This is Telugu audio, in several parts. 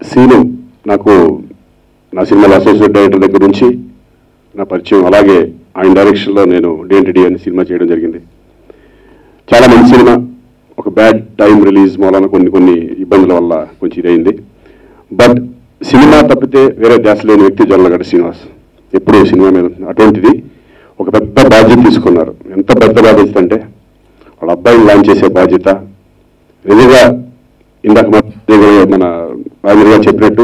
సీను నాకు నా సినిమాలో అసోసియేట్ డైరెక్టర్ దగ్గర నుంచి నా పరిచయం అలాగే ఆయన డైరెక్షన్లో నేను డిఎన్టీడీ అనే సినిమా చేయడం జరిగింది. చాలా మంచి సినిమా. ఒక బ్యాడ్ టైం రిలీజ్ మూలన కొన్ని కొన్ని ఇబ్బందుల వల్ల కొంచెం ఇదైంది. బట్ సినిమా తప్పితే వేరే ధ్యాస లేని వ్యక్తి జొల్లగడ్డ శ్రీనివాస్. ఎప్పుడూ సినిమా మీద అటువంటిది. ఒక పెద్ద బాధ్యత తీసుకున్నారు. ఎంత పెద్ద బాధ్యత అంటే వాళ్ళ అబ్బాయిని లాంచ్ చేసే బాధ్యత. నిజంగా ఇందాక మన దగ్గర రాజు గారు చెప్పినట్టు.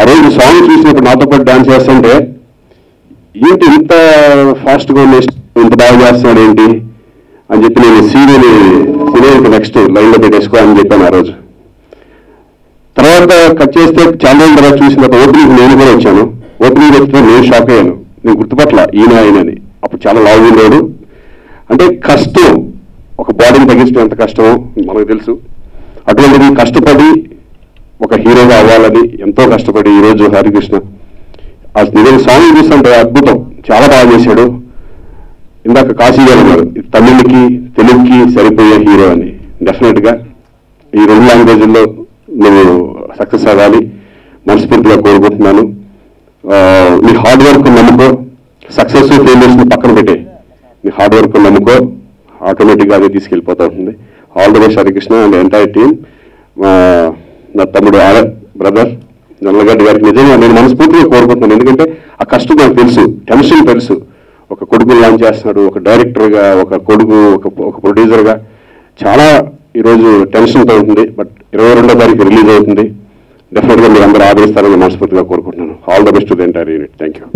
ఆ రోజు సాంగ్ చూసినప్పుడు నాతో పాటు డాన్స్ చేస్తుంటే ఏంటి ఇంత ఫాస్ట్గా ఉండే ఇంత బాగా చేస్తున్నాడు ఏంటి? అని చెప్పి నేను సీరియల్ సీరియల్కి నెక్స్ట్ లైన్లో పెట్టేసుకో అని చెప్పాను ఆ రోజు. తర్వాత కట్ చేస్తే చాలా రోజుల తర్వాత చూసిన తర్వాత ఓపెనింగ్ నేను కూడా వచ్చాను. ఓపెనింగ్ వస్తే నేను షాక్ అయ్యాను. నేను గుర్తుపట్ల ఈయన ఆయనని. అప్పుడు చాలా లావు ఉండేవాడు అంటే కష్టం ఒక బాడీని తగ్గించడం ఎంత కష్టమో మనకు తెలుసు. అటువంటిది కష్టపడి హీరోగా అవ్వాలని ఎంతో కష్టపడి ఈరోజు హరికృష్ణ ఆ నిజంగా సాంగ్ చూస్తుంటే అద్భుతం. చాలా బాగా చేశాడు. ఇందాక కాశీ గారు తమిళకి తమిళ్కి తెలుగుకి సరిపోయే హీరో అని. డెఫినెట్గా. ఈ రెండు లాంగ్వేజ్ల్లో నువ్వు సక్సెస్ అవ్వాలి. మనస్ఫూర్తిగా కోరుకుంటున్నాను. మీ నీ హార్డ్ వర్క్ నమ్ముకో. సక్సెస్ ఫెయిల్యూర్స్ పక్కన పెట్టే. నీ హార్డ్ వర్క్ నమ్ముకో. ఆటోమేటిక్గా అదే తీసుకెళ్ళిపోతూ ఉంటుంది. All the best Harikrishna and entire team నా తమ్ముడు ఆర్ బ్రదర్ నల్లగడ్డ గారికి నిజంగా నేను మనస్ఫూర్తిగా కోరుకుంటున్నాను. ఎందుకంటే ఆ కష్టం నాకు తెలుసు టెన్షన్ తెలుసు. ఒక కొడుకుని లాంచ్ చేస్తున్నాడు ఒక డైరెక్టర్గా ఒక కొడుకు ఒక ఒక ప్రొడ్యూసర్గా చాలా ఈరోజు టెన్షన్తో ఉంటుంది బట్ ఇరవై రెండో తారీఖు రిలీజ్ అవుతుంది. డెఫినెట్గా మీరు అందరూ ఆదరిస్తారని మనస్ఫూర్తిగా కోరుకుంటున్నాను. All the best to the entire unit thank you